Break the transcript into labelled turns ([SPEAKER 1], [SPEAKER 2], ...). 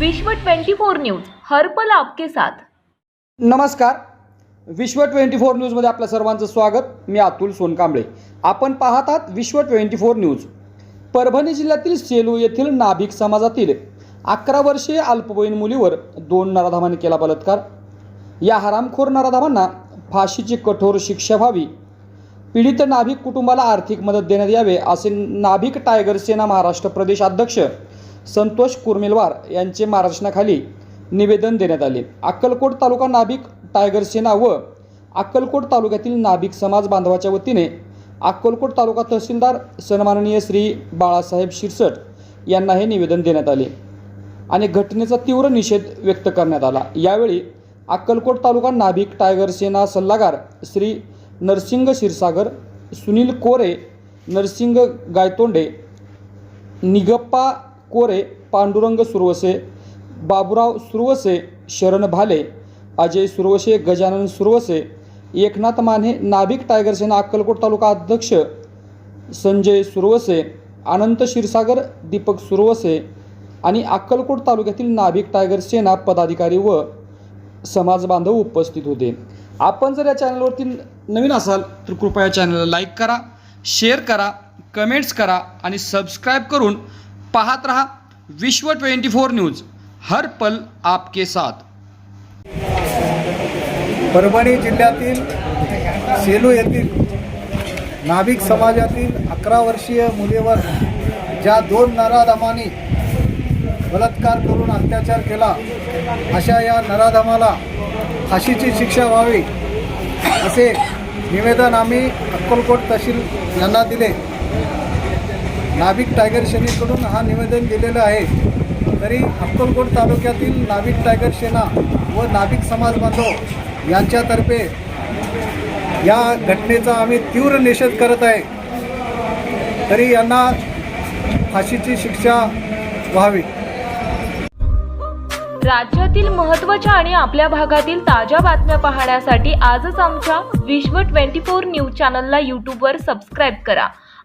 [SPEAKER 1] विश्व 24 न्यूज हरपल आपके साथ.
[SPEAKER 2] नमस्कार. विश्व ट्वेंटी फोर न्यूजमध्ये आपल्या सर्वांचं स्वागत. मी अतुल सोनकांबळे. आपण पाहतात विश्व ट्वेंटी फोर न्यूज. परभणी जिल्ह्यातील सेलू येथील नाभिक समाजातील अकरा वर्षीय अल्पवयीन मुलीवर दोन नराधामांनी केला बलात्कार. या हरामखोर नराधामांना फाशीची कठोर शिक्षा व्हावी. पीडित नाभिक कुटुंबाला आर्थिक मदत देण्यात यावे असे नाभिक टायगर सेना महाराष्ट्र प्रदेश अध्यक्ष संतोष कुर्मिलवार यांचे मार्गदर्शनाखाली निवेदन देण्यात आले. अक्कलकोट तालुका नाभिक टायगर सेना व अक्कलकोट तालुक्यातील नाभिक समाज बांधवाच्या वतीने अक्कलकोट तालुका तहसीलदार सन्माननीय श्री बाळासाहेब शिरसट यांना हे निवेदन देण्यात आले आणि घटनेचा तीव्र निषेध व्यक्त करण्यात आला. यावेळी अक्कलकोट तालुका नाभिक टायगर सेना सल्लागार श्री नरसिंग क्षीरसागर सुनील कोरे नरसिंग गायतोंडे निगप्पा कोरे पांडुरंग सुरवसे बाबुराव सुरवसे शरण भाले अजय सुरवसे गजानन सुरवसे एकनाथ माने नाभिक टायगर सेना अक्कलकोट तालुका अध्यक्ष संजय सुरवसे अनंत क्षीरसागर दीपक सुरवसे आणि अक्कलकोट तालुक्यातील नाभिक टायगर सेना पदाधिकारी व समाजबांधव उपस्थित होते. आपण जर या चॅनलवरती नवीन असाल तर कृपया चॅनलला लाईक करा शेअर करा कमेंट्स करा आणि सबस्क्राईब करून पाहत रहा विश्व ट्वेंटी फोर न्यूज हर पल आपके साथ।
[SPEAKER 3] परभणी जिल्ह्यातील सेलू येथील नाभिक समाजातील अकरा वर्षीय मुलीवर ज्या दोन नराधमांनी बलात्कार करून अत्याचार केला अशा या नराधमाला फाशीची शिक्षा व्हावी असे निवेदन आम्ही अक्कलकोट तहसील यांना दिले. नाभिक टायगर सेनेकडून हा निवेदन दिलेलं आहे. तरी अक्कलकोट तालुक्यातील नाभिक टायगर सेना व नाभिक समाज बांधव यांच्यातर्फे या घटनेचा आम्ही तीव्र निषेध करत आहे. तरी यांना फाशीची शिक्षा व्हावी.
[SPEAKER 1] राज्यातील महत्त्वाच्या आणि आपल्या भागातील ताज्या बातम्या पाहण्यासाठी आजच आमच्या विश्व 24 न्यूज चॅनलला यूट्यूबवर सबस्क्राईब करा.